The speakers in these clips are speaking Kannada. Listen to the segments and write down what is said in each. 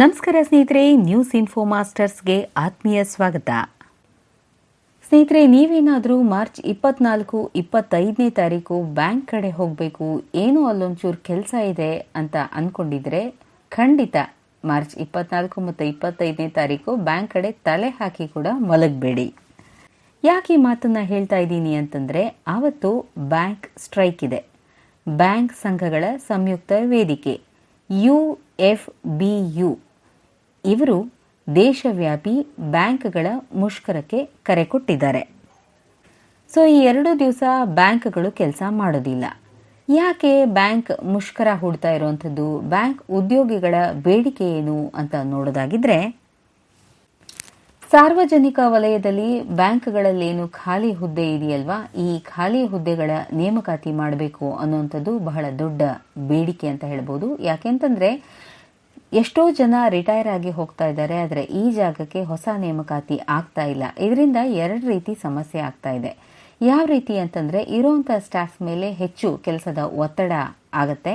ನಮಸ್ಕಾರ ಸ್ನೇಹಿತರೆ ನ್ಯೂಸ್ ಇನ್ಫೋ ಮಾಸ್ಟರ್ಸ್ಗೆ ಆತ್ಮೀಯ ಸ್ವಾಗತ. ಸ್ನೇಹಿತರೆ, ನೀವೇನಾದರೂ ಮಾರ್ಚ್ ಇಪ್ಪತ್ನಾಲ್ಕು, ಇಪ್ಪತ್ತೈದನೇ ತಾರೀಕು ಬ್ಯಾಂಕ್ ಕಡೆ ಹೋಗಬೇಕು, ಏನೋ ಅಲ್ಲೊಂಚೂರು ಕೆಲಸ ಇದೆ ಅಂತ ಅಂದ್ಕೊಂಡಿದ್ರೆ ಖಂಡಿತ ಮಾರ್ಚ್ ಇಪ್ಪತ್ನಾಲ್ಕು ಮತ್ತು ಇಪ್ಪತ್ತೈದನೇ ತಾರೀಕು ಬ್ಯಾಂಕ್ ಕಡೆ ತಲೆ ಹಾಕಿ ಕೂಡ ಮಲಗಬೇಡಿ. ಯಾಕೆ ಈ ಮಾತನ್ನ ಹೇಳ್ತಾ ಇದ್ದೀನಿ ಅಂತಂದರೆ, ಆವತ್ತು ಬ್ಯಾಂಕ್ ಸ್ಟ್ರೈಕ್ ಇದೆ. ಬ್ಯಾಂಕ್ ಸಂಘಗಳ ಸಂಯುಕ್ತ ವೇದಿಕೆ, ಯು ಎಫ್ ಬಿ ಯು. ಇವರು ದೇಶವ್ಯಾಪಿ ಬ್ಯಾಂಕ್ಗಳ ಮುಷ್ಕರಕ್ಕೆ ಕರೆ ಕೊಟ್ಟಿದ್ದಾರೆ. ಸೊ, ಈ ಎರಡು ದಿವಸ ಬ್ಯಾಂಕ್ಗಳು ಕೆಲಸ ಮಾಡೋದಿಲ್ಲ. ಯಾಕೆ ಬ್ಯಾಂಕ್ ಮುಷ್ಕರ ಹೂಡ್ತಾ ಇರುವಂಥದ್ದು ಬ್ಯಾಂಕ್ ಉದ್ಯೋಗಿಗಳ ಬೇಡಿಕೆ ಏನು ಅಂತ ನೋಡೋದಾಗಿದ್ರೆ ಸಾರ್ವಜನಿಕ ವಲಯದಲ್ಲಿ ಬ್ಯಾಂಕ್ಗಳಲ್ಲೇನು ಖಾಲಿ ಹುದ್ದೆ ಇದೆಯಲ್ವಾ? ಈ ಖಾಲಿ ಹುದ್ದೆಗಳ ನೇಮಕಾತಿ ಮಾಡಬೇಕು ಅನ್ನುವಂಥದ್ದು ಬಹಳ ದೊಡ್ಡ ಬೇಡಿಕೆ ಅಂತ ಹೇಳ್ಬೋದು. ಯಾಕೆಂತಂದ್ರೆ, ಎಷ್ಟೋ ಜನ ರಿಟೈರ್ ಆಗಿ ಹೋಗ್ತಾ ಇದ್ದಾರೆ, ಆದರೆ ಈ ಜಾಗಕ್ಕೆ ಹೊಸ ನೇಮಕಾತಿ ಆಗ್ತಾ ಇಲ್ಲ. ಇದರಿಂದ ಎರಡು ರೀತಿ ಸಮಸ್ಯೆ ಆಗ್ತಾ ಇದೆ. ಯಾವ ರೀತಿ ಅಂತಂದ್ರೆ, ಇರೋಂಥ ಸ್ಟಾಫ್ ಮೇಲೆ ಹೆಚ್ಚು ಕೆಲಸದ ಒತ್ತಡ ಆಗತ್ತೆ.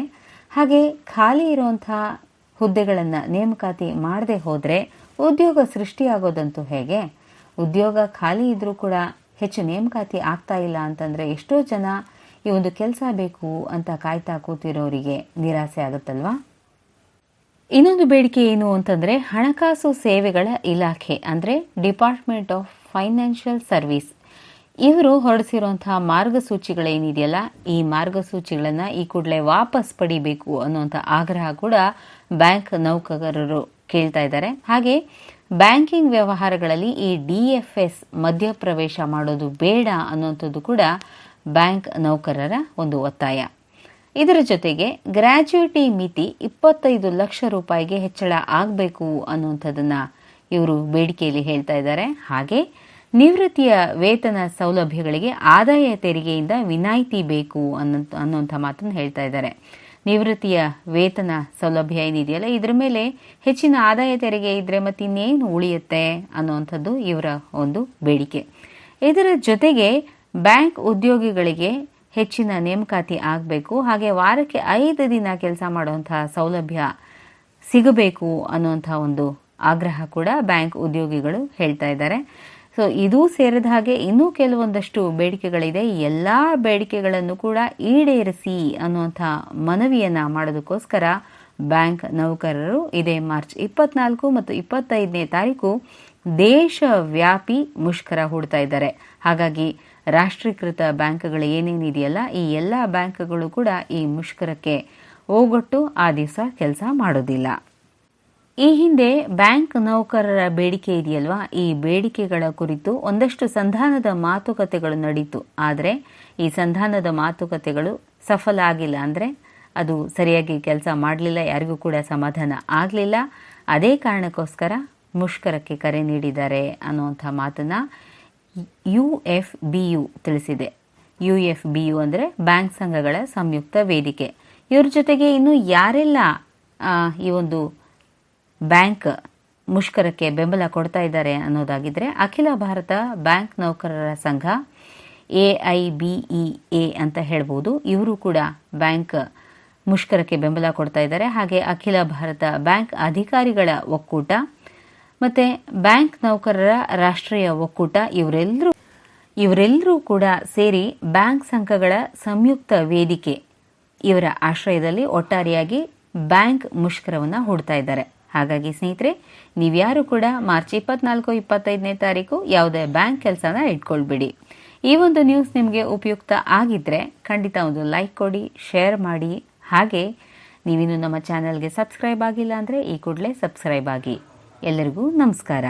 ಹಾಗೆ ಖಾಲಿ ಇರುವಂತಹ ಹುದ್ದೆಗಳನ್ನು ನೇಮಕಾತಿ ಮಾಡದೆ ಹೋದರೆ ಉದ್ಯೋಗ ಸೃಷ್ಟಿಯಾಗೋದಂತೂ ಹೇಗೆ? ಉದ್ಯೋಗ ಖಾಲಿ ಇದ್ರೂ ಕೂಡ ಹೆಚ್ಚು ನೇಮಕಾತಿ ಆಗ್ತಾ ಇಲ್ಲ ಅಂತಂದರೆ ಎಷ್ಟೋ ಜನ ಈ ಒಂದು ಕೆಲಸ ಬೇಕು ಅಂತ ಕಾಯ್ತಾ ಕೂತಿರೋರಿಗೆ ನಿರಾಸೆ ಆಗುತ್ತಲ್ವಾ? ಇನ್ನೊಂದು ಬೇಡಿಕೆ ಏನು ಅಂತಂದರೆ ಹಣಕಾಸು ಸೇವೆಗಳ ಇಲಾಖೆ, ಅಂದರೆ ಡಿಪಾರ್ಟ್ಮೆಂಟ್ ಆಫ್ ಫೈನಾನ್ಷಿಯಲ್ ಸರ್ವಿಸ್ ಇವರು ಹೊರಡಿಸಿರುವಂತಹ ಮಾರ್ಗಸೂಚಿಗಳೇನಿದೆಯಲ್ಲ, ಈ ಮಾರ್ಗಸೂಚಿಗಳನ್ನು ಈ ಕೂಡಲೇ ವಾಪಸ್ ಪಡಿಬೇಕು ಅನ್ನುವಂಥ ಆಗ್ರಹ ಕೂಡ ಬ್ಯಾಂಕ್ ನೌಕರರು ಕೇಳ್ತಾ ಇದ್ದಾರೆ. ಹಾಗೆ ಬ್ಯಾಂಕಿಂಗ್ ವ್ಯವಹಾರಗಳಲ್ಲಿ ಈ ಡಿ ಎಫ್ ಎಸ್ ಮಧ್ಯಪ್ರವೇಶ ಮಾಡೋದು ಬೇಡ ಅನ್ನುವಂಥದ್ದು ಕೂಡ ಬ್ಯಾಂಕ್ ನೌಕರರ ಒಂದು ಒತ್ತಾಯ. ಇದರ ಜೊತೆಗೆ ಗ್ರ್ಯಾಚ್ಯುಯಿಟಿ ಮಿತಿ ಇಪ್ಪತ್ತೈದು ಲಕ್ಷ ರೂಪಾಯಿಗೆ ಹೆಚ್ಚಳ ಆಗಬೇಕು ಅನ್ನುವಂಥದ್ದನ್ನ ಇವರು ಬೇಡಿಕೆಯಲ್ಲಿ ಹೇಳ್ತಾ ಇದ್ದಾರೆ. ಹಾಗೆ ನಿವೃತ್ತಿಯ ವೇತನ ಸೌಲಭ್ಯಗಳಿಗೆ ಆದಾಯ ತೆರಿಗೆಯಿಂದ ವಿನಾಯಿತಿ ಬೇಕು ಅನ್ನೋ ಅನ್ನುವಂಥ ಮಾತನ್ನು ಹೇಳ್ತಾ ಇದ್ದಾರೆ. ನಿವೃತ್ತಿಯ ವೇತನ ಸೌಲಭ್ಯ ಏನಿದೆಯಲ್ಲ, ಇದ್ರ ಮೇಲೆ ಹೆಚ್ಚಿನ ಆದಾಯ ತೆರಿಗೆ ಇದ್ರೆ ಮತ್ತೆ ಇನ್ನೇನು ಉಳಿಯುತ್ತೆ ಅನ್ನುವಂಥದ್ದು ಇವರ ಒಂದು ಬೇಡಿಕೆ. ಇದರ ಜೊತೆಗೆ ಬ್ಯಾಂಕ್ ಉದ್ಯೋಗಿಗಳಿಗೆ ಹೆಚ್ಚಿನ ನೇಮಕಾತಿ ಆಗಬೇಕು, ಹಾಗೆ ವಾರಕ್ಕೆ ಐದು ದಿನ ಕೆಲಸ ಮಾಡುವಂತಹ ಸೌಲಭ್ಯ ಸಿಗಬೇಕು ಅನ್ನುವಂಥ ಒಂದು ಆಗ್ರಹ ಕೂಡ ಬ್ಯಾಂಕ್ ಉದ್ಯೋಗಿಗಳು ಹೇಳ್ತಾ ಇದ್ದಾರೆ. ಸೊ ಇದೂ ಸೇರಿದ ಹಾಗೆ ಇನ್ನೂ ಕೆಲವೊಂದಷ್ಟು ಬೇಡಿಕೆಗಳಿದೆ. ಎಲ್ಲ ಬೇಡಿಕೆಗಳನ್ನು ಕೂಡ ಈಡೇರಿಸಿ ಅನ್ನುವಂಥ ಮನವಿಯನ್ನು ಮಾಡೋದಕ್ಕೋಸ್ಕರ ಬ್ಯಾಂಕ್ ನೌಕರರು ಇದೇ ಮಾರ್ಚ್ ಇಪ್ಪತ್ನಾಲ್ಕು ಮತ್ತು ಇಪ್ಪತ್ತೈದನೇ ತಾರೀಕು ದೇಶವ್ಯಾಪಿ ಮುಷ್ಕರ ಹೂಡ್ತಾ ಇದ್ದಾರೆ. ಹಾಗಾಗಿ ರಾಷ್ಟ್ರೀಕೃತ ಬ್ಯಾಂಕ್ಗಳು ಏನೇನಿದೆಯಲ್ಲ ಈ ಎಲ್ಲ ಬ್ಯಾಂಕ್ಗಳು ಕೂಡ ಈ ಮುಷ್ಕರಕ್ಕೆ ಹೋಗೊಟ್ಟು ಆ ದಿವಸ ಕೆಲಸ ಮಾಡೋದಿಲ್ಲ. ಈ ಹಿಂದೆ ಬ್ಯಾಂಕ್ ನೌಕರರ ಬೇಡಿಕೆ ಇದೆಯಲ್ವಾ? ಈ ಬೇಡಿಕೆಗಳ ಕುರಿತು ಒಂದಷ್ಟು ಸಂಧಾನದ ಮಾತುಕತೆಗಳು ನಡೀತು. ಆದರೆ ಈ ಸಂಧಾನದ ಮಾತುಕತೆಗಳು ಸಫಲ ಆಗಿಲ್ಲ ಅಂದರೆ ಅದು ಸರಿಯಾಗಿ ಕೆಲಸ ಮಾಡಲಿಲ್ಲ, ಯಾರಿಗೂ ಕೂಡ ಸಮಾಧಾನ ಆಗಲಿಲ್ಲ. ಅದೇ ಕಾರಣಕ್ಕೋಸ್ಕರ ಮುಷ್ಕರಕ್ಕೆ ಕರೆ ನೀಡಿದ್ದಾರೆ ಅನ್ನುವಂಥ ಮಾತನ್ನು ಯು ಎಫ್ ಬಿ ಯು ತಿಳಿಸಿದೆ. ಯು ಎಫ್ ಬಿ ಯು ಅಂದರೆ ಬ್ಯಾಂಕ್ ಸಂಘಗಳ ಸಂಯುಕ್ತ ವೇದಿಕೆ. ಇವ್ರ ಜೊತೆಗೆ ಇನ್ನು ಯಾರೆಲ್ಲ ಈ ಒಂದು ಬ್ಯಾಂಕ್ ಮುಷ್ಕರಕ್ಕೆ ಬೆಂಬಲ ಕೊಡ್ತಾ ಇದ್ದಾರೆ ಅನ್ನೋದಾಗಿದ್ರೆ ಅಖಿಲ ಭಾರತ ಬ್ಯಾಂಕ್ ನೌಕರರ ಸಂಘ, ಎ ಐ ಬಿ ಎ ಅಂತ ಹೇಳ್ಬೋದು. ಇವರು ಕೂಡ ಬ್ಯಾಂಕ್ ಮುಷ್ಕರಕ್ಕೆ ಬೆಂಬಲ ಕೊಡ್ತಾ ಇದ್ದಾರೆ. ಹಾಗೆ ಅಖಿಲ ಭಾರತ ಬ್ಯಾಂಕ್ ಅಧಿಕಾರಿಗಳ ಒಕ್ಕೂಟ ಮತ್ತೆ ಬ್ಯಾಂಕ್ ನೌಕರರ ರಾಷ್ಟ್ರೀಯ ಒಕ್ಕೂಟ ಇವರೆಲ್ಲರೂ ಇವರೆಲ್ಲರೂ ಕೂಡ ಸೇರಿ ಬ್ಯಾಂಕ್ ಸಂಘಗಳ ಸಂಯುಕ್ತ ವೇದಿಕೆ ಇವರ ಆಶ್ರಯದಲ್ಲಿ ಒಟ್ಟಾರೆಯಾಗಿ ಬ್ಯಾಂಕ್ ಮುಷ್ಕರವನ್ನು ಹೂಡ್ತಾ ಇದ್ದಾರೆ. ಹಾಗಾಗಿ ಸ್ನೇಹಿತರೆ, ನೀವ್ಯಾರು ಕೂಡ ಮಾರ್ಚ್ ಇಪ್ಪತ್ನಾಲ್ಕು, ಇಪ್ಪತ್ತೈದನೇ ತಾರೀಕು ಯಾವುದೇ ಬ್ಯಾಂಕ್ ಕೆಲಸನ ಇಟ್ಕೊಳ್ಬಿಡಿ. ಈ ಒಂದು ನ್ಯೂಸ್ ನಿಮಗೆ ಉಪಯುಕ್ತ ಆಗಿದ್ರೆ ಖಂಡಿತ ಒಂದು ಲೈಕ್ ಕೊಡಿ ಶೇರ್ ಮಾಡಿ. ಹಾಗೆ ನೀವಿನ್ನು ನಮ್ಮ ಚಾನಲ್ಗೆ ಸಬ್ಸ್ಕ್ರೈಬ್ ಆಗಿಲ್ಲ ಅಂದರೆ ಈ ಕೂಡಲೇ ಸಬ್ಸ್ಕ್ರೈಬ್ ಆಗಿ. ಎಲ್ಲರಿಗೂ ನಮಸ್ಕಾರ.